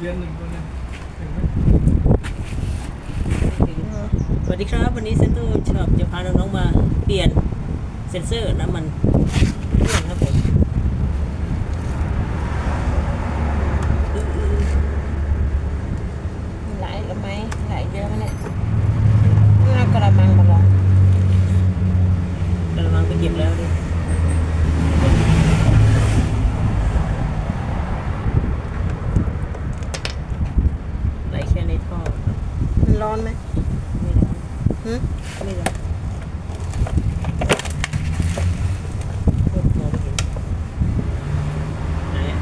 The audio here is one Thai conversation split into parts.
เดือนหนึ่งตัวนึงถึงไหมสวัสดีครับ วันนี้เซนตูชอบจะพาน้องๆมาเปลี่ยนเซ็นเซอร์น้ำมันเครื่องครับผมอื้อไหลหรือไหมไหลเยอะไหมเนี่ยน่ากระมังมาลองๆกระมังไปเก็บแล้วดิไหลแค่ในท่อครับ มันร้ อนไหมไม่ได้หึไม่ได้โคตรมองไม่เห็นไหนอะ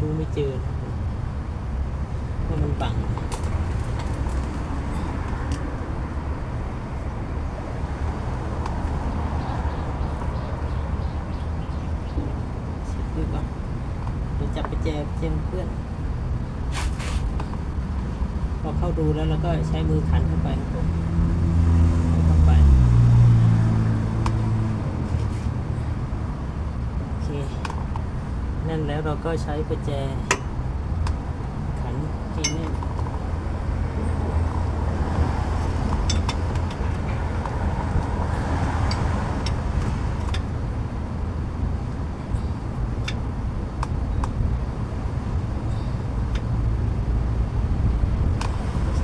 ดูไม่เจอเพราะมันบัง เช็คดูก่อนเดี๋ยว จับไปแจมแจมเพื่อน พอเข้าดูแล้วเราก็ใช้มือขันเข้าไปครับผมเข้าไป โอเค นั่นแล้วเราก็ใช้ประแจ ขันที่แน่นโอเค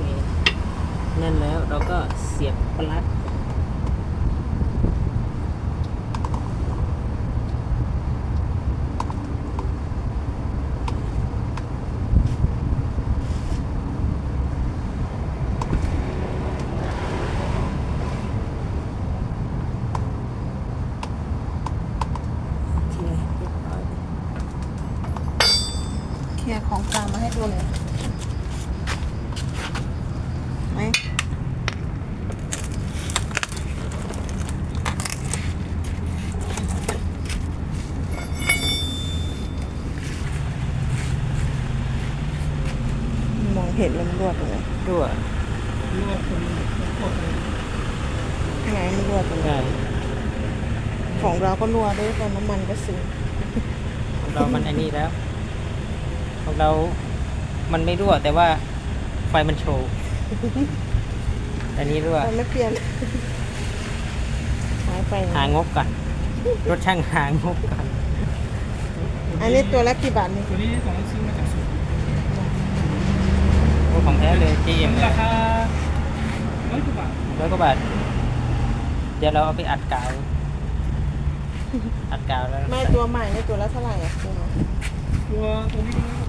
นั่น แล้วเราก็เสียบปลั๊กเคลียร์ของกลางมาให้ดูหน่อยไหม เห็นแล้วมันรวดเลยด้วยรวบคนพวกเลยข้างในมันรวดเลยได้ของเราก็รัวด้วยตอนน้ำมันก็ซึมของเรามันไอ้นี่แล้ว ของเรา มันไม่รั่ว แต่ว่าไฟมันโชว์อันนี้รั่วมันไม่เปลี่ยนหายไปหางบก่อนรถช่างหางบก่อนอันนี้ตัวละกี่บาทนี่ตัวนี้ของซื้อมาจากสุดรถ ของแท้เลย GM ราคาร้อยกว่าบาทร้อยกว่าบาท เดี๋ยวเราเอาไปอัดกาว อัดกาวแล้วไม่ตัวใหม่ในตัวละเท่าไหร่อะตัวใหม่ตัวตัวนี้ก็